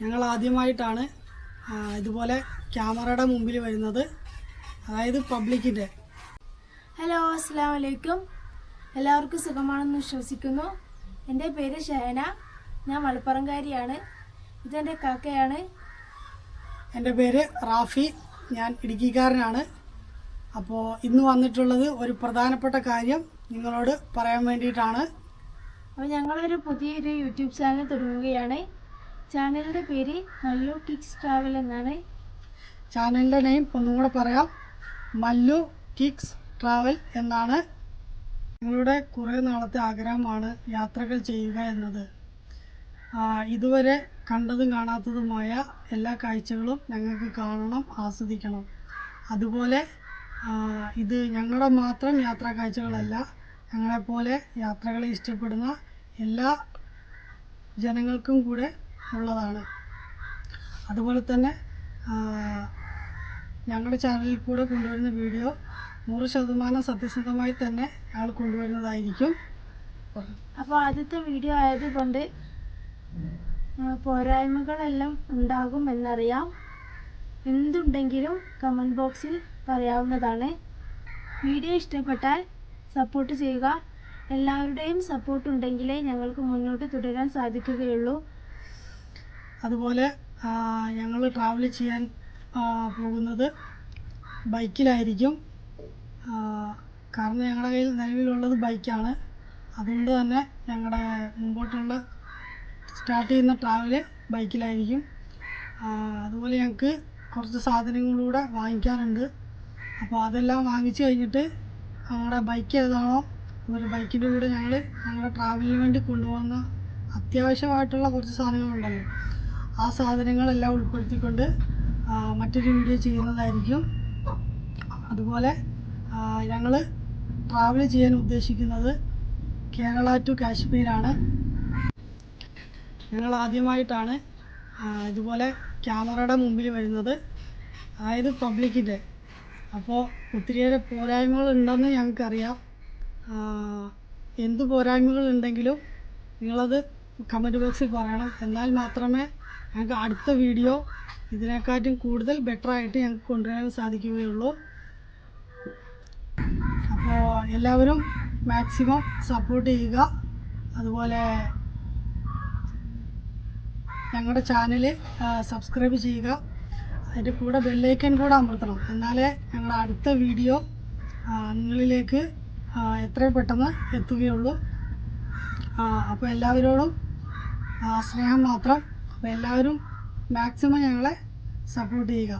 ഞങ്ങൾ ആദ്യമായിട്ടാണ് ഇതുപോലെ ക്യാമറയുടെ മുമ്പിൽ വരുന്നത്. അതായത് പബ്ലിക്കിന്റെ ഹലോ അസ്സാം വലൈക്കും എല്ലാവർക്കും സുഖമാണെന്ന് വിശ്വസിക്കുന്നു. എന്റെ പേര് ഷഹന. ഞാൻ മലപ്പുറംകാരിയാണ് ഇതെന്റെ കാക്കയാണ്. എന്റെ പേര് റാഫി. ഞാൻ ഇടുക്കിക്കാരനാണ്. അപ്പോൾ ഇന്ന് വന്നിട്ടുള്ളത് ഒരു പ്രധാനപ്പെട്ട കാര്യം നിങ്ങളോട് പറയാൻ വേണ്ടിയിട്ടാണ്. അപ്പോൾ ഞങ്ങളൊരു പുതിയൊരു യൂട്യൂബ് ചാനൽ തുടങ്ങുകയാണ്. ചാനലിന്റെ പേര് മല്ലു കിക്സ് ട്രാവൽ എന്നാണ്. ചാനലിന്റെ നെയിം ഒന്നും കൂടെ പറയാം. മല്ലു കിക്സ് ട്രാവൽ എന്നാണ്. ഞങ്ങളുടെ കുറേ നാളത്തെ ആഗ്രഹമാണ് യാത്രകൾ ചെയ്യുക എന്നത്. ഇതുവരെ കണ്ടതും കാണാത്തതുമായ എല്ലാ കാഴ്ചകളും ഞങ്ങൾക്ക് കാണണം ആസ്വദിക്കണം. അതുപോലെ ഇത് ഞങ്ങളുടെ മാത്രം യാത്രാ കാഴ്ചകളല്ല ഞങ്ങളെപ്പോലെ യാത്രകളെ ഇഷ്ടപ്പെടുന്ന എല്ലാ ജനങ്ങൾക്കും കൂടെ ഉള്ളതാണ്. അതുപോലെ തന്നെ ഞങ്ങളുടെ ചാനലിൽ കൂടെ കൊണ്ടുവരുന്ന വീഡിയോ നൂറ് ശതമാനം സത്യസന്ധമായി തന്നെ ഞങ്ങൾ കൊണ്ടുവരുന്നതായിരിക്കും. അപ്പോൾ ആദ്യത്തെ വീഡിയോ ആയതുകൊണ്ട് പോരായ്മകളെല്ലാം ഉണ്ടാകും എന്നറിയാം. എന്തുണ്ടെങ്കിലും കമന്റ് ബോക്സിൽ പറയാവുന്നതാണ്. വീഡിയോ ഇഷ്ടപ്പെട്ടാൽ സപ്പോർട്ട് ചെയ്യുക. എല്ലാവരുടെയും സപ്പോർട്ട് ഉണ്ടെങ്കിലേ ഞങ്ങൾക്ക് മുന്നോട്ട് തുടരാൻ സാധിക്കുകയുള്ളൂ. അതുപോലെ ഞങ്ങൾ ട്രാവൽ ചെയ്യാൻ പോകുന്നത് ബൈക്കിലായിരിക്കും. കാരണം ഞങ്ങളുടെ കയ്യിൽ നിലവിലുള്ളത് ബൈക്കാണ്. അതുകൊണ്ട് തന്നെ ഞങ്ങളുടെ മുമ്പോട്ടുള്ള സ്റ്റാർട്ട് ചെയ്യുന്ന ട്രാവൽ ബൈക്കിലായിരിക്കും. അതുപോലെ ഞങ്ങൾക്ക് കുറച്ച് സാധനങ്ങളൂടെ വാങ്ങിക്കാനുണ്ട്. അപ്പോൾ അതെല്ലാം വാങ്ങിച്ചു കഴിഞ്ഞിട്ട് ഞങ്ങളുടെ ബൈക്ക് ഏതാണോ ഒരു ബൈക്കിന്റെ കൂടെ ഞങ്ങൾ ഞങ്ങളുടെ ട്രാവലിന് വേണ്ടി കൊണ്ടുപോകുന്ന അത്യാവശ്യമായിട്ടുള്ള കുറച്ച് സാധനങ്ങളുണ്ടല്ലോ. ആ സാധനങ്ങളെല്ലാം ഉൾപ്പെടുത്തിക്കൊണ്ട് മറ്റൊരു വീഡിയോ ചെയ്യുന്നതായിരിക്കും. അതുപോലെ ഞങ്ങൾ ട്രാവൽ ചെയ്യാൻ ഉദ്ദേശിക്കുന്നത് കേരള ടു കാശ്മീരാണ്. ഞങ്ങൾ ആദ്യമായിട്ടാണ് ഇതുപോലെ ക്യാമറയുടെ മുമ്പിൽ വരുന്നത്. അതായത് പബ്ലിക്കിന്റെ അപ്പോൾ ഒത്തിരിയേറെ പോരായ്മകൾ ഉണ്ടെന്ന് ഞങ്ങൾക്കറിയാം. എന്ത് പോരായ്മകൾ ഉണ്ടെങ്കിലും നിങ്ങളത് കമന്റ് ബോക്സിൽ പറയണം. എന്നാൽ മാത്രമേ ഞങ്ങൾക്ക് അടുത്ത വീഡിയോ ഇതിനെക്കാട്ടും കൂടുതൽ ബെറ്റർ ആയിട്ട് ഞങ്ങൾക്ക് കൊണ്ടുവരാൻ സാധിക്കുകയുള്ളൂ. അപ്പോൾ എല്ലാവരും മാക്സിമം സപ്പോർട്ട് ചെയ്യുക. അതുപോലെ ഞങ്ങളുടെ ചാനൽ സബ്സ്ക്രൈബ് ചെയ്യുക. അതിന്റെ കൂടെ ബെല്ലൈക്കൻ കൂടെ അമർത്തണം. എന്നാലേ ഞങ്ങളുടെ അടുത്ത വീഡിയോ നിങ്ങളിലേക്ക് എത്രയും പെട്ടെന്ന് എത്തുകയുള്ളൂ. അപ്പോൾ എല്ലാവരോടും സ്നേഹം മാത്രം അപ്പോൾ എല്ലാവരും മാക്സിമം ഞങ്ങളെ സപ്പോർട്ട് ചെയ്യുക.